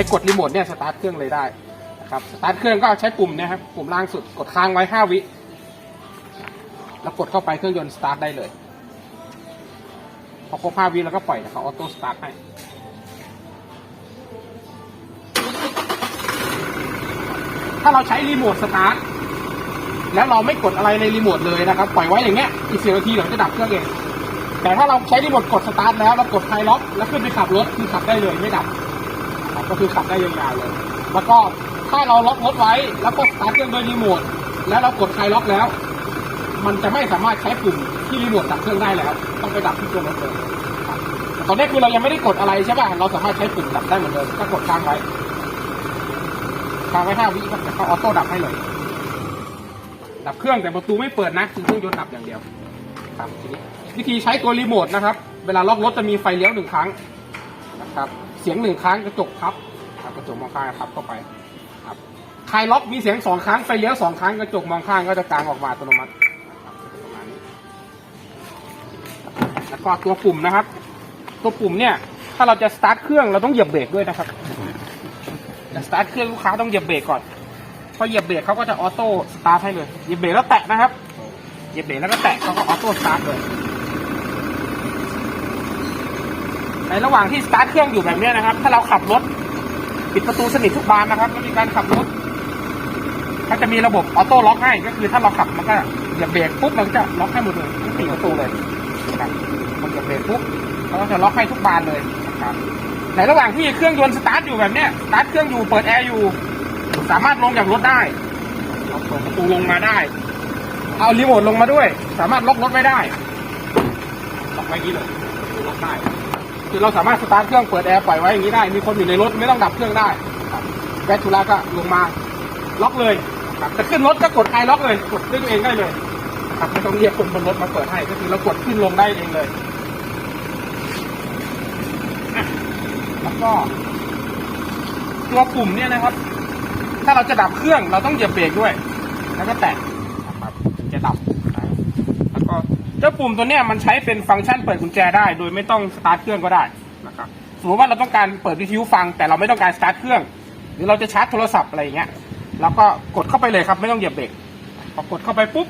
ช้กดรีโมทเนี่ยสตาร์ทเครื่องเลยได้นะครับสตาร์ทเครื่องก็ใช้ปุ่มนี่ยครับปุ่มล่างสุดกดค้างไว้ 5 วิแล้วกดเข้าไปเครื่องยนต์สตาร์ทได้เลยพอครบ5วิแล้วก็ปล่อยนะครับออโต้สตาร์ทให้ถ้าเราใช้รีโมทสตาร์ทแล้วเราไม่กดอะไรในรีโมทเลยนะครับ ปล่อยไว้อย่างเงี้ยอีกสิบนาทีเดี๋ยวจะดับเครื่องเองแต่ถ้าเราใช้รีโมทกดสตาร์ทแล้วเรากดไฮล็อกแล้วขึ้นไปขับรถคือขับได้เลยไม่ดับ ก็คือขับได้ยาวๆเลย แล้วก็ถ้าเราล็อกรถไว้ แล้วก็สตาร์ทเครื่องโดยรีโมทแล้วเรากดไฮล็อกแล้ว มันจะไม่สามารถใช้ปุ่มที่รีโมทดับเครื่องได้แล้ว ต้องไปดับที่ตัวรถเลยครับแต่ตอนนี้คือเรายังไม่ได้กดอะไรใช่ป่ะเราสามารถใช้ปุ่มดับได้เหมือนเดิมถ้ากดค้างไว้ค้างไว้ห้าวิครับจะเข้าออโต้ดับให้เลย ดับเครื่องแต่ประตูไม่เปิดนะคือเครื่องยนต์ดับอย่างเดียวครับทีนี้วิธีใช้ตัวรีโมทนะครับ เวลาล็อกรถจะมีไฟเลี้ยวหนึ่งครั้งนะครับ เสียงหนึ่งครั้งกระจกพับครับกระจกมองข้างพับเข้าไปครับคลายล็อกมีเสียงสองครั้งไฟเลี้ยวสองครั้งกระจกมองข้างก็จะกางออกมาอัตโนมัติประมาณนี้แล้วก็ตัวปุ่มนะครับ ตัวปุ่มเนี่ย ถ้าเราจะสตาร์ทเครื่องเราต้องเหยียบเบรกด้วยนะครับจะสตาร์ทเครื่องลูกค้าต้องเหยียบเบรกก่อนพอเหยียบเบรกเขาก็จะออโต้สตาร์ทให้เลยเหยียบเบรกแล้วแตะนะครับเหยียบเบรกแล้วก็แตะเขาก็ออโต้สตาร์ทเลย ในระหว่างที่สตาร์ทเครื่องอยู่แบบนี้นะครับ ถ้าเราขับรถปิดประตูสนิททุกบานนะครับแล้วมีการขับรถเขาจะมีระบบออโต้ล็อกให้ก็คือถ้าเราขับมันก็เหยียบเบรกปุ๊บมันก็จะล็อกให้หมดเลยทั้งสี่ประตูเลยนะครับพอเหยียบเบรกปุ๊บเขาก็จะล็อกให้ทุกบานเลยนะครับในระหว่างที่เครื่องยนต์สตาร์ทอยู่แบบเนี้ยสตาร์ทเครื่องอยู่เปิดแอร์อยู่ สามารถลงจากรถได้เอาเปิดประตูลงมาได้ เอารีโมทลงมาด้วย สามารถล็อกรถไว้ได้ล็อกไว้นี้เลยล็อกได้ คือเราสามารถสตาร์ทเครื่องเปิดแอร์ปล่อยไว้อย่างนี้ได้ มีคนอยู่ในรถไม่ต้องดับเครื่องได้แบตธุระก็ลงมาล็อกเลยจะขึ้นรถก็กดไอล็อกเลย กดด้วยตัวเองได้เลยครับไม่ต้องเรียกคนบนรถมาเปิดให้ ก็คือเรากดขึ้นลงได้เองเลย แล้วก็ตัวปุ่มเนี่ยนะครับ ถ้าเราจะดับเครื่องเราต้องเหยียบเบรกด้วย แล้วก็แตะนะครับถึงจะดับนะแล้วก็ เจ้าปุ่มตัวเนี้ยมันใช้เป็นฟังก์ชันเปิดกุญแจได้ โดยไม่ต้องสตาร์ทเครื่องก็ได้นะครับสมมติว่าเราต้องการเปิดวิทยุฟัง แต่เราไม่ต้องการสตาร์ทเครื่อง หรือเราจะชาร์จโทรศัพท์อะไรอย่างเงี้ยเราก็กดเข้าไปเลยครับไม่ต้องเหยียบเบรกพอกดเข้าไปปุ๊บ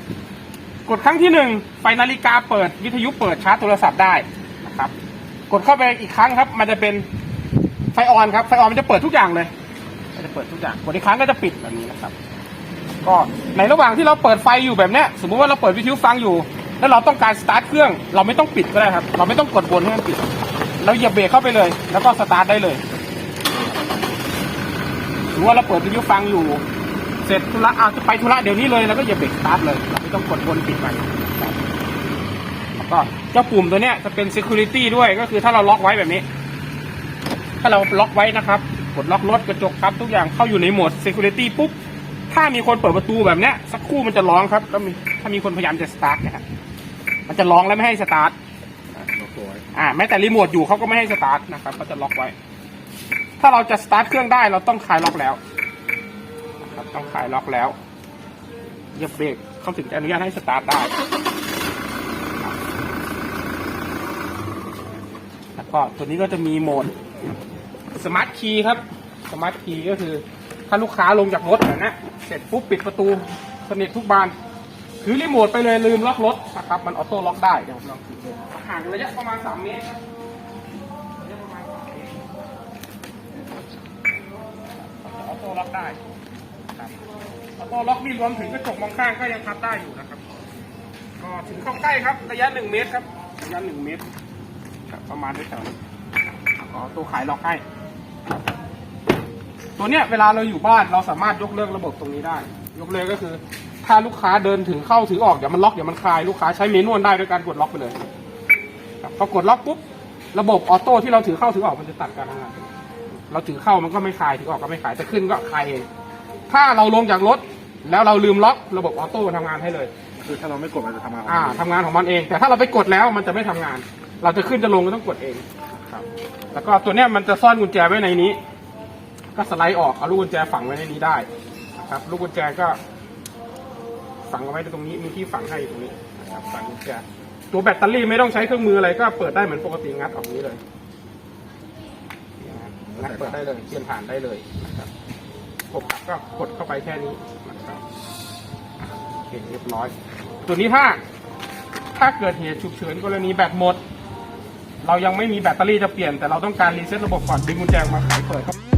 กดครั้งที่หนึ่งไฟนาฬิกาเปิดวิทยุเปิดชาร์จโทรศัพท์ได้นะครับ กดเข้าไปอีกครั้งครับ มันจะเป็นไฟออนครับไฟออนมันจะเปิดทุกอย่างเลยมันจะเปิดทุกอย่างกดอีกครั้งก็จะปิดแบบนี้นะครับ ก็ในระหว่างที่เราเปิดไฟอยู่แบบเนี้ยสมมุติว่าเราเปิดวิทยุฟังอยู่ แล้วเราต้องการสตาร์ทเครื่อง เราไม่ต้องปิดก็ได้ครับ เราไม่ต้องกดบนให้มันปิด เราเหยียบเบรกเข้าไปเลย แล้วก็สตาร์ทได้เลยหรือว่าเราเปิดวิทยุฟังอยู่ เสร็จธุระอาจะไปธุระเดี๋ยวนี้เลยแล้วก็เหยียบเบรกสตาร์ทเลย เราไม่ต้องกดบนปิดมันแล้วก็เจ้าปุ่มตัวเนี้ยจะเป็น security ด้วยก็คือถ้าเราล็อกไว้แบบนี้ ถ้าเราล็อกไว้นะครับกดล็อกรถกระจกครับทุกอย่างเข้าอยู่ในโหมด security ปุ๊บถ้ามีคนเปิดประตูแบบเนี้ยสักครู่มันจะร้องครับแล้วมีถ้ามีคนพยายามจะสตาร์ทนะครับ มันจะร้องแล้วไม่ให้สตาร์ทล็อกตัวไว้อ่าแม้แต่รีโมทอยู่เขาก็ไม่ให้สตาร์ทนะครับเขาจะล็อกไว้ ถ้าเราจะสตาร์ทเครื่องได้เราต้องคลายล็อกแล้วนะครับต้องคลายล็อกแล้วเหยียบเบรกเขาถึงจะอนุญาตให้สตาร์ทได้แล้วก็ตัวนี้ก็จะมีโหมดสมาร์ทคีย์ครับสมาร์ทคีย์ก็คือ ถ้าลูกค้าลงจากรถแบบนี้เสร็จปุ๊บปิดประตูสนิททุกบาน ถือรีโมทไปเลยลืมล็อกรถนะครับ มันออโต้ล็อกได้เดี๋ยวผมลองถือดูห่างระยะประมาณ3เมตรครับระยะประมาณ3เมตรออโต้ล็อกได้ครับออโต้ล็อกนี่รวมถึงกระจกมองข้างก็ยังพับได้อยู่นะครับ ก็ถึงเข้าใกล้ครับ ระยะ1เมตรครับระยะ1เมตรครับประมาณนี้แถวนี้ก็ออโต้ขายล็อกให้ตัวเนี้ยเวลาเราอยู่บ้านเราสามารถยกเลิกระบบตรงนี้ได้ ยกเลิกก็คือ ถ้าลูกค้าเดินถึงเข้าถือออกเดี๋ยวมันล็อกเดี๋ยวมันคลายลูกค้าใช้เมนวลได้ด้วยการกดล็อกไปเลยครับพอกดล็อกปุ๊บระบบออโต้ที่เราถือเข้าถือออกมันจะตัดการทำงานเราถือเข้ามันก็ไม่คลายถือออกก็ไม่คลายแต่ขึ้นก็คลายเองถ้าเราลงจากรถแล้วเราลืมล็อกระบบออโต้ทำงานให้เลย คือถ้าเราไม่กดมันจะทำงานอ่าทำงานของมันเอง แต่ถ้าเราไปกดแล้วมันจะไม่ทำงาน เราจะขึ้นจะลงก็ต้องกดเองครับแล้วก็ตัวเนี้ยมันจะซ่อนกุญแจไว้ในนี้ ก็สไลด์ออกเอาลูกกุญแจฝังไว้ในนี้ได้นะครับลูกกุญแจก็ ฝังเอาไว้ตรงนี้มีที่ฝังให้ตรงนี้นะครับฝังกุญแจตัวแบตเตอรี่ไม่ต้องใช้เครื่องมืออะไรก็เปิดได้เหมือนปกติงัดออกนี้เลยแล้นะเปิดได้เลยเปลี่ยนผ่านได้เลยนะครับกดก็กดเข้าไปแค่นี้นะครับเเรียบร้อย ตัวนี้ถ้าถ้าเกิดเหตุฉุกเฉินกรณีแบตหมด เรายังไม่มีแบตเตอรี่จะเปลี่ยนแต่เราต้องการรีเซ็ตระบบก่อนดึงกุญแจออกมาไขเปิดครับ